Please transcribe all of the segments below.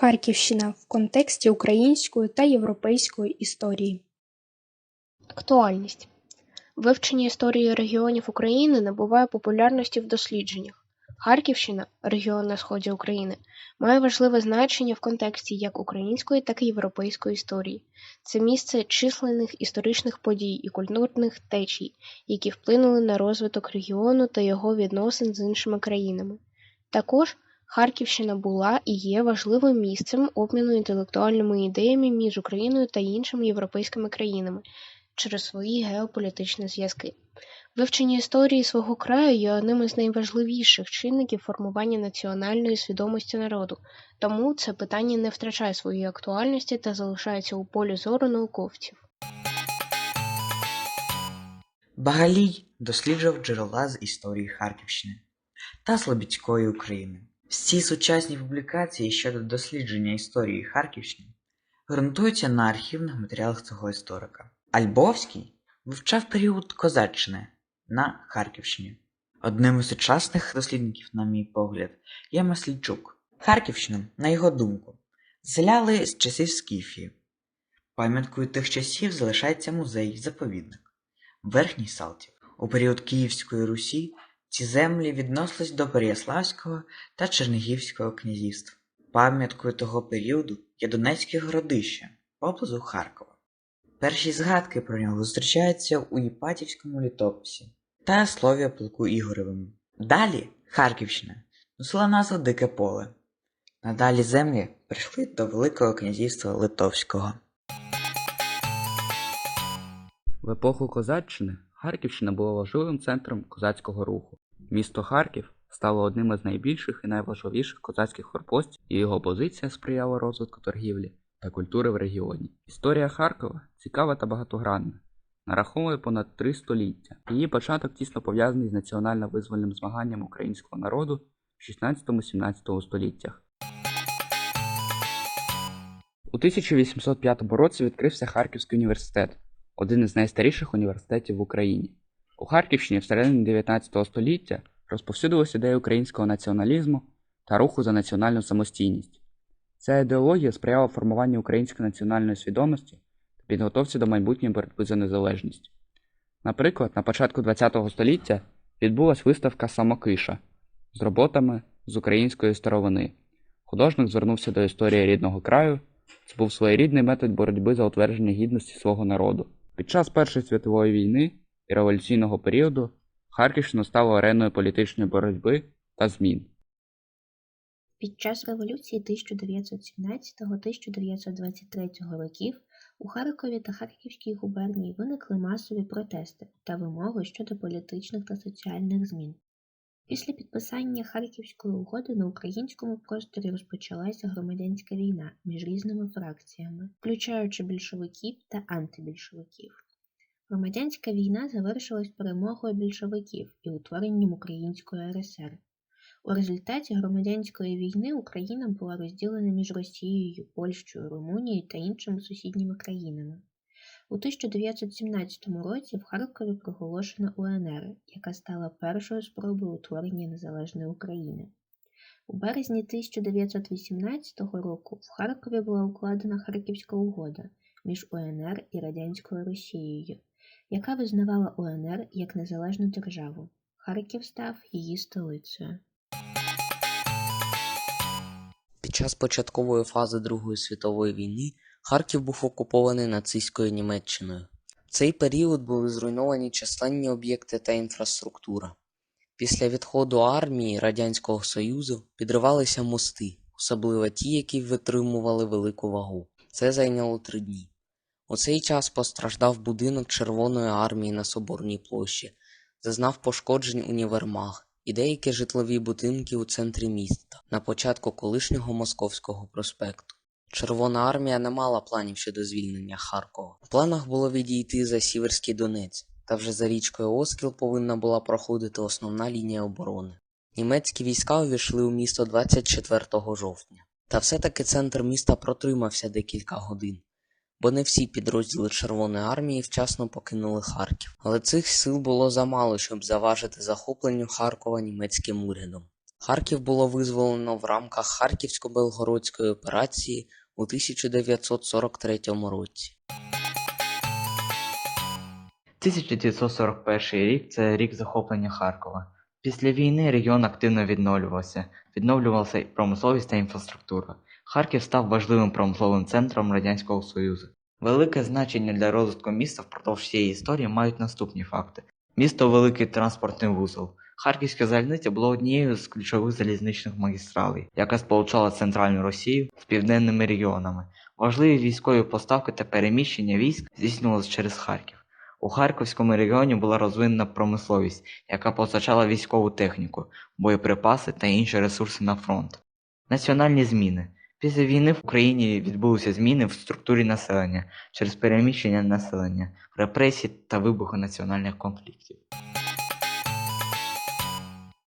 Харківщина в контексті української та європейської історії. Актуальність Вивчення історії регіонів України набуває популярності в дослідженнях. Харківщина, регіон на сході України, має важливе значення в контексті як української, так і європейської історії. Це місце численних історичних подій і культурних течій, які вплинули на розвиток регіону та його відносин з іншими країнами. Також Харківщина була і є важливим місцем обміну інтелектуальними ідеями між Україною та іншими європейськими країнами через свої геополітичні зв'язки. Вивчення історії свого краю є одним із найважливіших чинників формування національної свідомості народу, тому це питання не втрачає своєї актуальності та залишається у полі зору науковців. Багалій досліджував джерела з історії Харківщини та Слобідської України. Всі сучасні публікації щодо дослідження історії Харківщини ґрунтуються на архівних матеріалах цього історика. Альбовський вивчав період козаччини на Харківщині. Одним із сучасних дослідників, на мій погляд, є Маслійчук. Харківщину, на його думку, заселяли з часів Скіфії. Пам'яткою тих часів залишається музей-заповідник Верхній Салтів. У період Київської Русі ці землі відносились до Переяславського та Чернігівського князівств. Пам'яткою того періоду є Донецьке городище поблизу Харкова. Перші згадки про нього зустрічаються у Єпатівському літописі та слові полку Ігоревому. Далі Харківщина носила назву Дике поле. Надалі землі прийшли до Великого князівства Литовського. В епоху козаччини Харківщина була важливим центром козацького руху. Місто Харків стало одним із найбільших і найважливіших козацьких форпостів, і його позиція сприяла розвитку торгівлі та культури в регіоні. Історія Харкова цікава та багатогранна, нараховує понад три століття. Її початок тісно пов'язаний з національно-визвольним змаганням українського народу в 16-17 століттях. У 1805 році відкрився Харківський університет, один із найстаріших університетів в Україні. У Харківщині всередині 19 століття розповсюдилась ідея українського націоналізму та руху за національну самостійність. Ця ідеологія сприяла формуванню української національної свідомості та підготовці до майбутньої боротьби за незалежність. Наприклад, на початку ХХ століття відбулася виставка Самокиша з роботами з української старовини. Художник звернувся до історії рідного краю, це був своєрідний метод боротьби за утвердження гідності свого народу. Під час Першої світової війни і революційного періоду Харківщина стала ареною політичної боротьби та змін. Під час революції 1917-1923 років у Харкові та Харківській губернії виникли масові протести та вимоги щодо політичних та соціальних змін. Після підписання Харківської угоди на українському просторі розпочалася громадянська війна між різними фракціями, включаючи більшовиків та антибільшовиків. Громадянська війна завершилась перемогою більшовиків і утворенням Української РСР. У результаті громадянської війни Україна була розділена між Росією, Польщею, Румунією та іншими сусідніми країнами. У 1917 році в Харкові проголошена УНР, яка стала першою спробою утворення незалежної України. У березні 1918 року в Харкові була укладена Харківська угода між УНР і Радянською Росією, яка визнавала УНР як незалежну державу. Харків став її столицею. Під час початкової фази Другої світової війни Харків був окупований нацистською Німеччиною. В цей період були зруйновані численні об'єкти та інфраструктура. Після відходу армії Радянського Союзу підривалися мости, особливо ті, які витримували велику вагу. Це зайняло три дні. У цей час постраждав будинок Червоної армії на Соборній площі, зазнав пошкоджень універмаг і деякі житлові будинки у центрі міста на початку колишнього Московського проспекту. Червона армія не мала планів щодо звільнення Харкова. У планах було відійти за Сіверський Донець, та вже за річкою Оскіл повинна була проходити основна лінія оборони. Німецькі війська увійшли у місто 24 жовтня. Та все-таки центр міста протримався декілька годин, бо не всі підрозділи Червоної армії вчасно покинули Харків. Але цих сил було замало, щоб заважити захопленню Харкова німецьким урядом. Харків було визволено в рамках Харківсько-Белгородської операції у 1943 році. 1941 рік це рік захоплення Харкова. Після війни регіон активно відновлювався, відновлювалася промисловість та інфраструктура. Харків став важливим промисловим центром Радянського Союзу. Велике значення для розвитку міста впродовж всієї історії мають наступні факти. Місто великий транспортний вузол. Харківська залізниця була однією з ключових залізничних магістралей, яка сполучала центральну Росію з південними регіонами. Важливі військові поставки та переміщення військ здійснювалися через Харків. У Харківському регіоні була розвинена промисловість, яка постачала військову техніку, боєприпаси та інші ресурси на фронт. Національні зміни. Після війни в Україні відбулися зміни в структурі населення через переміщення населення, репресії та вибухи національних конфліктів.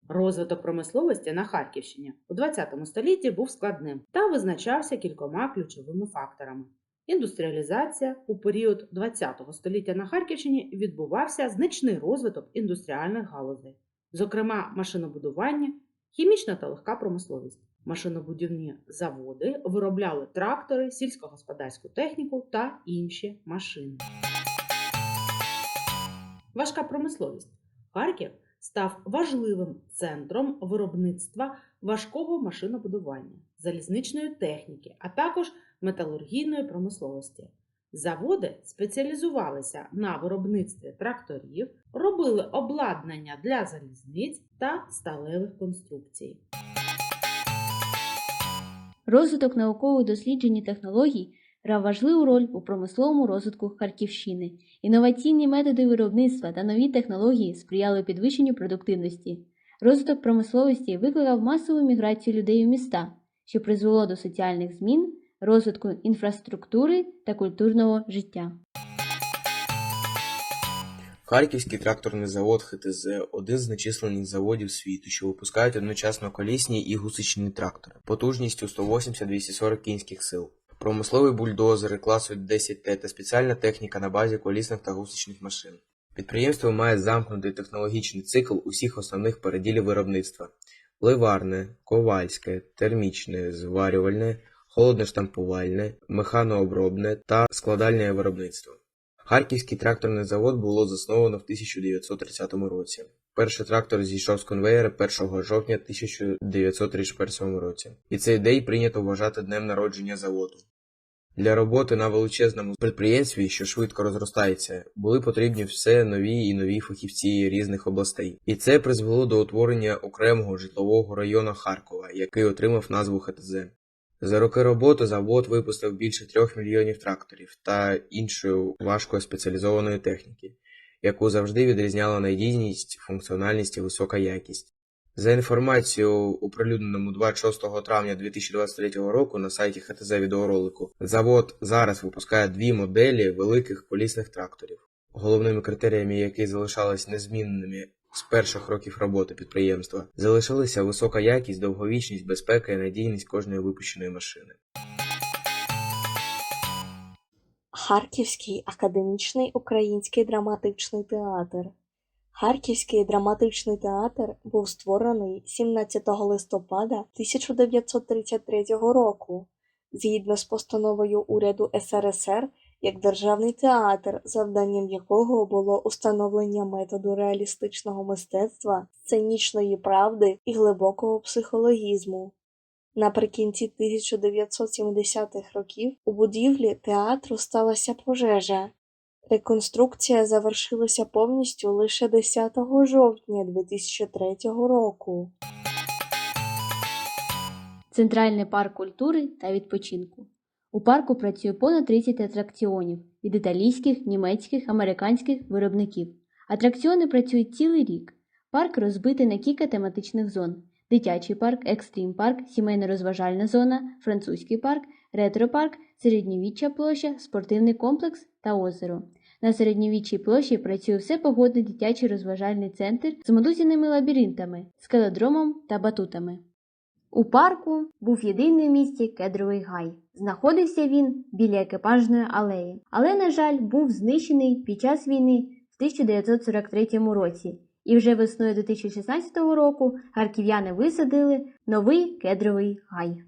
Розвиток промисловості на Харківщині у ХХ столітті був складним та визначався кількома ключовими факторами. Індустріалізація у період ХХ століття на Харківщині відбувався значний розвиток індустріальних галузей, зокрема машинобудування, хімічна та легка промисловість. Машинобудівні заводи виробляли трактори, сільськогосподарську техніку та інші машини. Важка промисловість. Харків став важливим центром виробництва важкого машинобудування, залізничної техніки, а також металургійної промисловості. Заводи спеціалізувалися на виробництві тракторів, робили обладнання для залізниць та сталевих конструкцій. Розвиток наукових досліджень і технологій грав важливу роль у промисловому розвитку Харківщини. Інноваційні методи виробництва та нові технології сприяли підвищенню продуктивності. Розвиток промисловості викликав масову міграцію людей у міста, що призвело до соціальних змін, розвитку інфраструктури та культурного життя. Харківський тракторний завод ХТЗ – один з нечисленних заводів світу, що випускають одночасно колісні і гусечні трактори, потужністю 180-240 кінських сил. Промислові бульдозери класу 10Т та спеціальна техніка на базі колісних та гусечних машин. Підприємство має замкнутий технологічний цикл усіх основних переділів виробництва: ливарне, ковальське, термічне, зварювальне, холодно-штампувальне, механообробне та складальне виробництво. Харківський тракторний завод було засновано в 1930 році. Перший трактор зійшов з конвеєра 1 жовтня 1931 році, і цей день прийнято вважати днем народження заводу. Для роботи на величезному підприємстві, що швидко розростається, були потрібні все нові і нові фахівці різних областей. І це призвело до утворення окремого житлового району Харкова, який отримав назву ХТЗ. За роки роботи завод випустив більше трьох мільйонів тракторів та іншої важкої спеціалізованої техніки, яку завжди відрізняла надійність, функціональність і висока якість. За інформацією, оприлюдненому 26 травня 2023 року на сайті ХТЗ відеоролику, завод зараз випускає дві моделі великих колісних тракторів, головними критеріями яких залишались незмінними з перших років роботи підприємства, залишилися висока якість, довговічність, безпека і надійність кожної випущеної машини. Харківський академічний український драматичний театр. Харківський драматичний театр був створений 17 листопада 1933 року згідно з постановою уряду СРСР як державний театр, завданням якого було установлення методу реалістичного мистецтва, сценічної правди і глибокого психологізму. Наприкінці 1970-х років у будівлі театру сталася пожежа. Реконструкція завершилася повністю лише 10 жовтня 2003 року. Центральний парк культури та відпочинку. У парку працює понад 30 атракціонів від італійських, німецьких, американських виробників. Атракціони працюють цілий рік. Парк розбитий на кілька тематичних зон: дитячий парк, екстрім парк, сімейно-розважальна зона, французький парк, ретро-парк, середньовіччя площа, спортивний комплекс та озеро. На середньовіччій площі працює всепогодний дитячий розважальний центр з мотузяними лабіринтами, скеледромом та батутами. У парку був єдиний в місті кедровий гай. Знаходився він біля екіпажної алеї, але, на жаль, був знищений під час війни в 1943 році І вже весною 2016 року харків'яни висадили новий кедровий гай.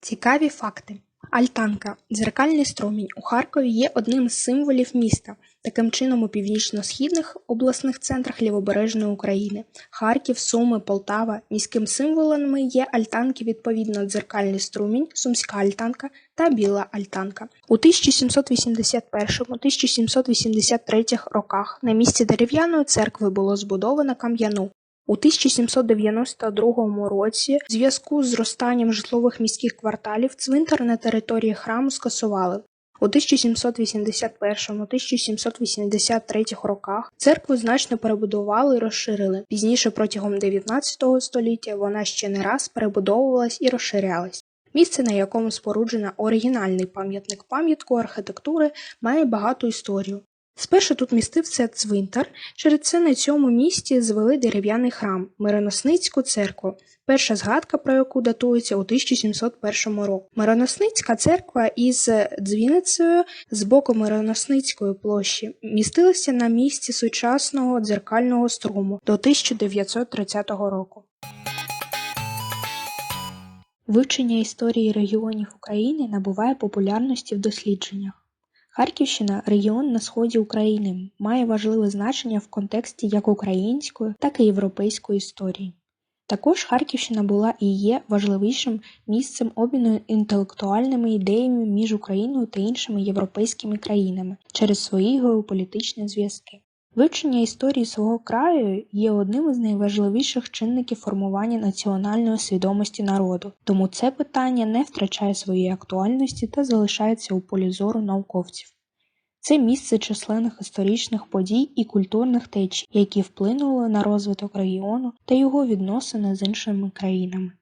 Цікаві факти. Альтанка дзеркальний струмінь у Харкові є одним з символів міста. Таким чином, у північно-східних обласних центрах лівобережної України Харків, Суми, Полтава міським символами є альтанки відповідно дзеркальний струмінь, Сумська альтанка та Біла альтанка. У 1781-1783 роках на місці дерев'яної церкви було збудовано кам'яну. У 1792 році в зв'язку з зростанням житлових міських кварталів цвинтар на території храму скасували. У 1781-1783 роках церкву значно перебудували і розширили. Пізніше протягом 19 століття вона ще не раз перебудовувалась і розширялась. Місце, на якому споруджено оригінальний пам'ятник пам'ятку архітектури, має багату історію. Спершу тут містився цвинтар, через це на цьому місці звели дерев'яний храм Мироносницьку церкву, перша згадка про яку датується у 1701 році. Мироносницька церква із дзвіницею з боку Мироносницької площі містилася на місці сучасного дзеркального струму до 1930 року. Вивчення історії регіонів України набуває популярності в дослідженнях. Харківщина регіон на сході України, має важливе значення в контексті як української, так і європейської історії. Також Харківщина була і є важливішим місцем обміну інтелектуальними ідеями між Україною та іншими європейськими країнами через свої геополітичні зв'язки. Вивчення історії свого краю є одним із найважливіших чинників формування національної свідомості народу, тому це питання не втрачає своєї актуальності та залишається у полі зору науковців. Це місце численних історичних подій і культурних течій, які вплинули на розвиток регіону та його відносини з іншими країнами.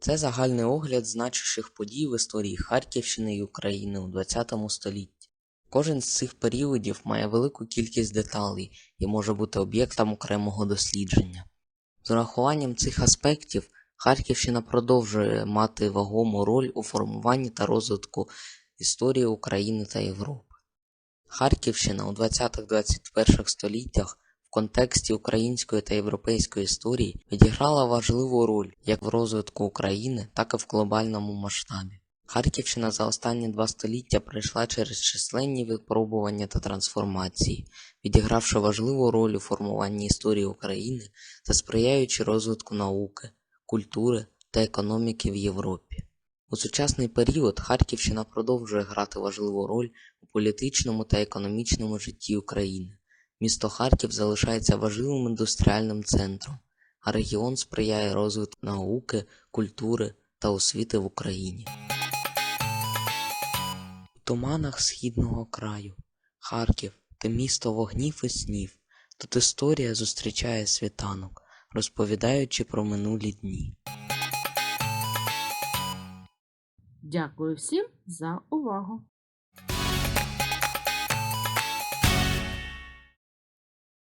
Це загальний огляд значущих подій в історії Харківщини і України у ХХ столітті. Кожен з цих періодів має велику кількість деталей і може бути об'єктом окремого дослідження. З урахуванням цих аспектів Харківщина продовжує мати вагому роль у формуванні та розвитку історії України та Європи. Харківщина у 20-21 століттях в контексті української та європейської історії відіграла важливу роль як в розвитку України, так і в глобальному масштабі. Харківщина за останні два століття пройшла через численні випробування та трансформації, відігравши важливу роль у формуванні історії України та сприяючи розвитку науки, культури та економіки в Європі. У сучасний період Харківщина продовжує грати важливу роль у політичному та економічному житті України. Місто Харків залишається важливим індустріальним центром, а регіон сприяє розвитку науки, культури та освіти в Україні. Туманах східного краю Харків те місто вогнів і снів. Тут історія зустрічає світанок, розповідаючи про минулі дні. Дякую всім за увагу!